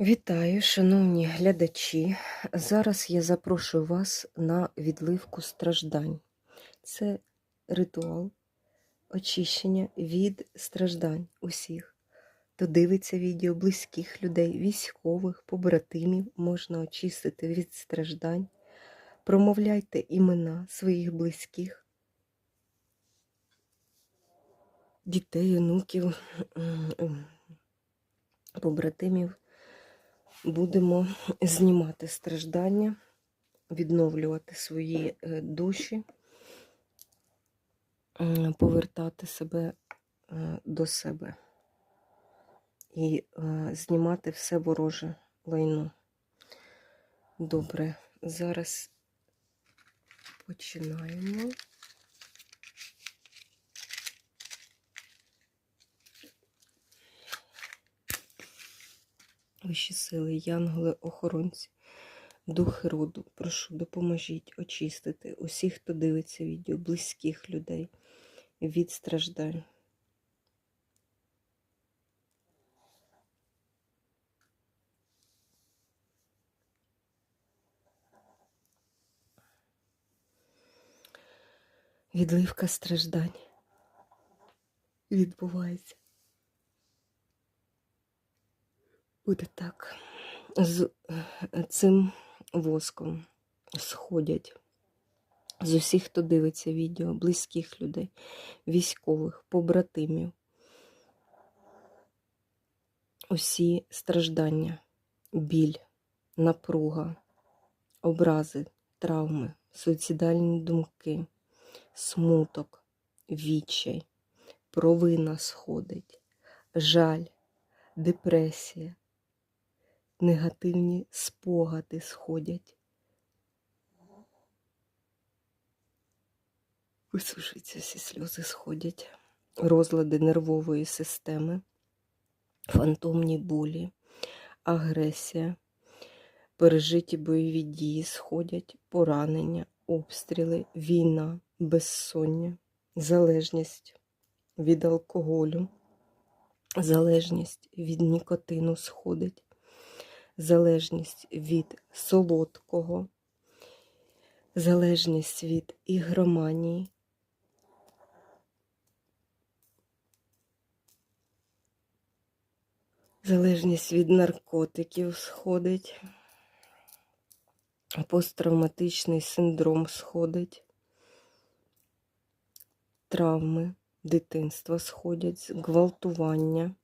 Вітаю, шановні глядачі. Зараз я запрошую вас на відливку страждань. Це ритуал очищення від страждань усіх. Хто дивиться відео близьких людей, військових, побратимів, можна очистити від страждань. Промовляйте імена своїх близьких, дітей, онуків, побратимів будемо знімати страждання, відновлювати свої е, душі, повертати себе е, до себе і е, знімати все вороже лайно. Добре, зараз починаємо. Вищі сили, янголи, охоронці, духи роду, прошу, допоможіть очистити усіх, хто дивиться відео, близьких людей від страждань. Відливка страждань відбувається. Буде так. З е, цим воском сходять з усіх, хто дивиться відео, близьких людей, військових, побратимів. Усі страждання, біль, напруга, образи, травми, суїцидальні думки, смуток, відчай, провина сходить, жаль, депресія, негативні спогади сходять. Висушуються всі сльози сходять, розлади нервової системи, фантомні болі, агресія, пережиті бойові дії сходять, поранення, обстріли, війна, безсоння, залежність від алкоголю, залежність від нікотину сходить, залежність від солодкого, залежність від ігроманії. Залежність від наркотиків сходить, посттравматичний синдром сходить, травми дитинства сходять, гвалтування,